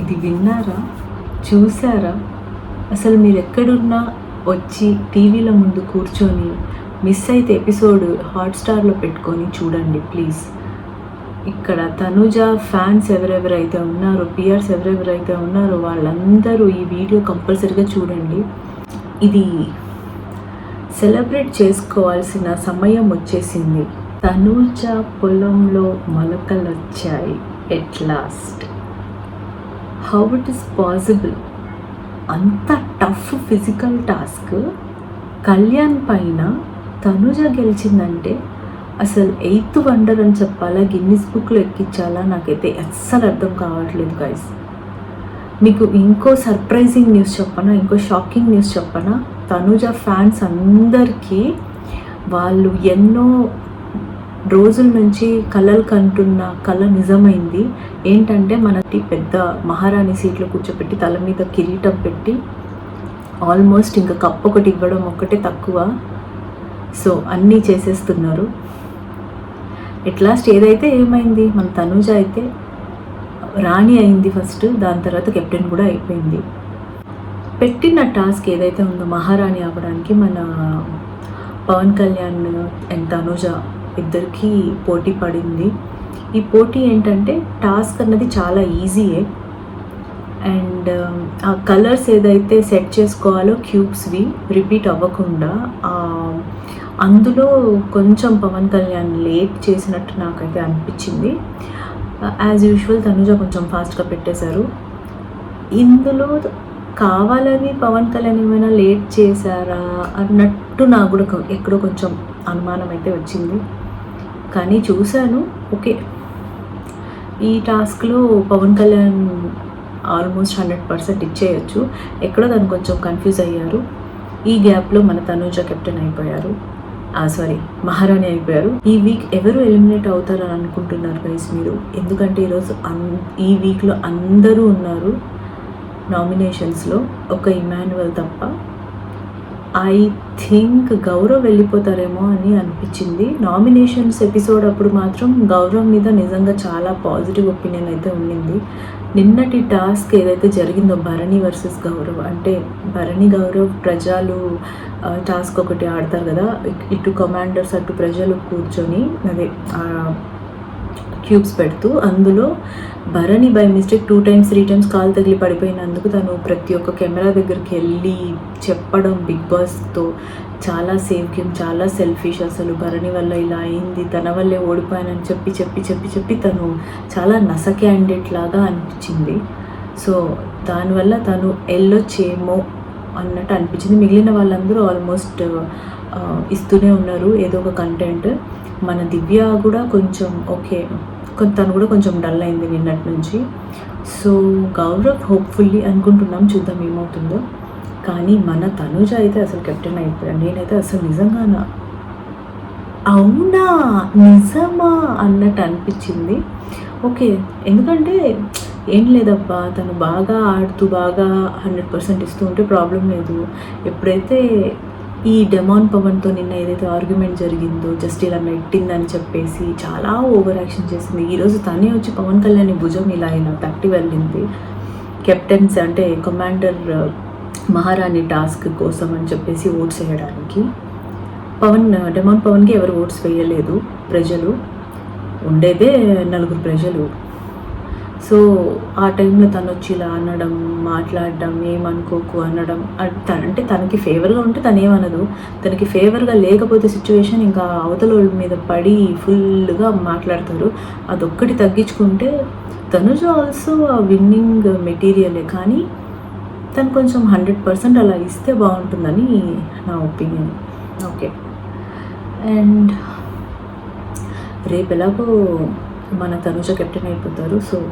ఇది విన్నారా? చూసారా అసలు మీరు ఎక్కడున్నా వచ్చి టీవీల ముందు కూర్చొని మిస్ అయితే ఎపిసోడ్ హాట్స్టార్లో పెట్టుకొని చూడండి ప్లీజ్. ఇక్కడ తనుజ ఫ్యాన్స్ ఎవరెవరైతే ఉన్నారో పియర్స్ ఎవరెవరైతే ఉన్నారో వాళ్ళందరూ ఈ వీడియో కంపల్సరీగా చూడండి. ఇది సెలబ్రేట్ చేసుకోవాల్సిన సమయం వచ్చేసింది. తనుజ పొలంలో మొలకలు వచ్చాయి at last. How it is possible అంత టఫ్ ఫిజికల్ టాస్క్ కళ్యాణ్ పైన తనుజ గెలిచిందంటే అసలు ఎయిత్ వండర్ అని చెప్పాలా? గిన్నిస్ బుక్లో ఎక్కించాలా? నాకైతే అస్సలు అర్థం కావట్లేదు గైస్ మీకు ఇంకో సర్ప్రైజింగ్ న్యూస్ చెప్పనా? ఇంకో షాకింగ్ న్యూస్ చెప్పనా? తనుజ ఫ్యాన్స్ అందరికీ వాళ్ళు ఎన్నో రోజుల నుంచి కళలు కంటున్న కళ నిజమైంది. ఏంటంటే మనకి పెద్ద మహారాణి సీట్లో కూర్చోపెట్టి తల మీద కిరీటం పెట్టి ఆల్మోస్ట్ ఇంకా కప్పు ఒకటి ఇవ్వడం ఒక్కటే తక్కువ. సో అన్నీ చేసేస్తున్నారు. ఎట్ లాస్ట్ ఏదైతే ఏమైంది? మన తనుజ అయితే రాణి అయింది ఫస్ట్ దాని తర్వాత కెప్టెన్ కూడా అయిపోయింది. పెట్టిన టాస్క్ ఏదైతే ఉందో మహారాణి అవ్వడానికి మన పవన్ కళ్యాణ్ అండ్ తనుజ ఇద్దరికి పోటీ పడింది. ఈ పోటీ ఏంటంటే టాస్క్ అన్నది చాలా ఈజీయే. అండ్ ఆ కలర్స్ ఏదైతే సెట్ చేసుకోవాలో క్యూబ్స్వి రిపీట్ అవ్వకుండా అందులో కొంచెం పవన్ కళ్యాణ్ లేట్ చేసినట్టు నాకైతే అనిపించింది. యాజ్ యూజువల్ తనుజ కొంచెం ఫాస్ట్గా పెట్టేశారు. ఇందులో కావాలని పవన్ కళ్యాణ్ ఏమైనా లేట్ చేశారా అన్నట్టు నాకు కూడా ఎక్కడో కొంచెం అనుమానం అయితే వచ్చింది. కానీ చూశాను. ఓకే. ఈ టాస్క్లో Pawan Kalyan almost hundred percent ఇచ్చేయచ్చు. ఎక్కడో తను కొంచెం కన్ఫ్యూజ్ అయ్యారు. ఈ గ్యాప్లో మన తనూజ కెప్టెన్ అయిపోయారు. సారీ మహారాణి అయిపోయారు. ఈ వీక్ ఎవరు ఎలిమినేట్ అవుతారని అనుకుంటున్నారు గైస్ మీరు? ఎందుకంటే ఈరోజు అన్ ఈ వీక్లో అందరూ ఉన్నారు నామినేషన్స్లో. ఒక ఇమాన్యువల్ తప్ప ఐ థింక్ గౌరవ్ వెళ్ళిపోతారేమో అని అనిపించింది. నామినేషన్స్ ఎపిసోడ్ అప్పుడు మాత్రం గౌరవ్ మీద నిజంగా చాలా పాజిటివ్ ఒపీనియన్ అయితే ఉండింది. నిన్నటి టాస్క్ ఏదైతే జరిగిందో భరణి వర్సెస్ గౌరవ్ అంటే భరణి గౌరవ్ ప్రజలు టాస్క్ ఒకటి ఆడతారు కదా ఇటు కమాండర్స్ అటు ప్రజలు కూర్చొని అదే క్యూబ్స్ పెడుతూ అందులో Bharani by mistake two times three times call తగిలి పడిపోయినందుకు తను ప్రతి ఒక్క కెమెరా దగ్గరికి వెళ్ళి చెప్పడం బిగ్ బాస్తో చాలా సేఫ్కి గేమ్ చాలా సెల్ఫిష్ అసలు భరణి వల్ల ఇలా అయింది తన వల్లే ఓడిపోయానని చెప్పి చెప్పి చెప్పి చెప్పి తను చాలా నస క్యాండిడేట్ లాగా అనిపించింది. సో దానివల్ల తను వెళ్ళొచ్చేమో అన్నట్టు అనిపించింది. మిగిలిన వాళ్ళందరూ ఆల్మోస్ట్ ఇస్తూనే ఉన్నారు ఏదో ఒక కంటెంట్ మన దివ్య కూడా కొంచెం ఓకే తను కూడా కొంచెం డల్ అయింది నిన్నటి నుంచి. సో గౌరవ్ హోప్ఫుల్లీ అనుకుంటున్నాం చూద్దాం ఏమవుతుందో. కానీ మన తనుజ అయితే అసలు కెప్టెన్ అయిపోయాడు. నేనైతే అసలు నిజంగానా? అవునా? నిజమా? అన్నట్టు అనిపించింది. ఓకే ఎందుకంటే ఏం లేదబ్బా తను బాగా ఆడుతూ బాగా హండ్రెడ్ పర్సెంట్ ఇస్తూ ఉంటే ప్రాబ్లం లేదు. ఎప్పుడైతే ఈ డెమాన్ పవన్తో నిన్న ఏదైతే ఆర్గ్యుమెంట్ జరిగిందో జస్ట్ ఇలా మెట్టిందని చెప్పేసి చాలా ఓవర్ యాక్షన్ చేసింది. ఈరోజు తనే వచ్చి పవన్ కళ్యాణ్ భుజం ఇలా ఇలా తట్టి వెళ్ళింది. కెప్టెన్స్ అంటే కమాండర్ uh, మహారాణి టాస్క్ కోసం అని చెప్పేసి ఓట్స్ వేయడానికి. పవన్ uh, డెమాన్ పవన్కి ఎవరు ఓట్స్ వేయలేదు. ప్రజలు ఉండేదే నలుగురు ప్రజలు. సో ఆ టైంలో తను వచ్చి ఇలా అనడం మాట్లాడడం ఏమనుకోకు అనడం అ- తన- అంటే తనకి ఫేవర్గా ఉంటే తను ఏమనదు. తనకి ఫేవర్గా లేకపోతే సిచ్యువేషన్ ఇంకా అవతల వాళ్ళ మీద పడి ఫుల్గా మాట్లాడతారు. అదొక్కటి తగ్గించుకుంటే తనుజ ఆల్సో విన్నింగ్ మెటీరియలే కానీ తను కొంచెం హండ్రెడ్ పర్సెంట్ అలా ఇస్తే బాగుంటుందని నా ఒపీనియన్. ఓకే. అండ్ రేపు ఎలాగో మన తనుజ కెప్టెన్ అయిపోతారు. సో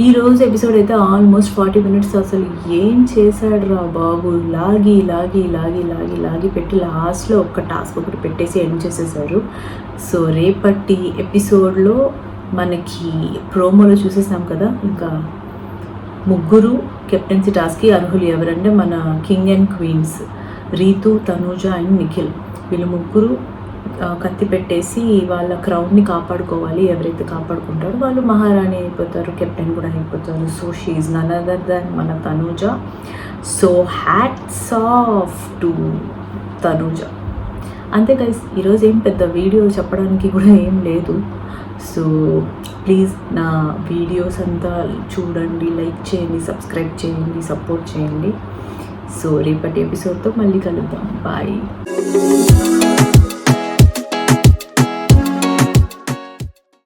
ఈ రోజు ఎపిసోడ్ అయితే ఆల్మోస్ట్ ఫార్టీ మినిట్స్ అసలు ఏం చేశాడు రా బాబు? లాగి లాగి లాగి లాగి లాగి పెట్టి లాస్ట్లో ఒక్క టాస్క్ ఒకటి పెట్టేసి ఎండ్ చేసేసారు. సో రేపటి ఎపిసోడ్లో మనకి ప్రోమోలో చూసేసాం కదా? ఇంకా ముగ్గురు కెప్టెన్సీ టాస్క్కి అర్హులు ఎవరంటే మన king and queens Ritu Tanuja and Nikhil. వీళ్ళు ముగ్గురు కత్తి పెట్టేసి వాళ్ళ క్రౌడ్ని కాపాడుకోవాలి ఎవరైతే కాపాడుకుంటారో వాళ్ళు మహారాణి అయిపోతారు కెప్టెన్ కూడా అయిపోతారు. So she none other than మన Tanuja. So hats off to Tanuja. అంతే గైస్ ఈరోజు ఏం పెద్ద వీడియో చెప్పడానికి కూడా ఏం లేదు. సో ప్లీజ్ నా వీడియోస్ అంతా చూడండి లైక్ చేయండి సబ్స్క్రైబ్ చేయండి సపోర్ట్ చేయండి. సో రేపటి ఎపిసోడ్తో మళ్ళీ కలుద్దాం. బాయ్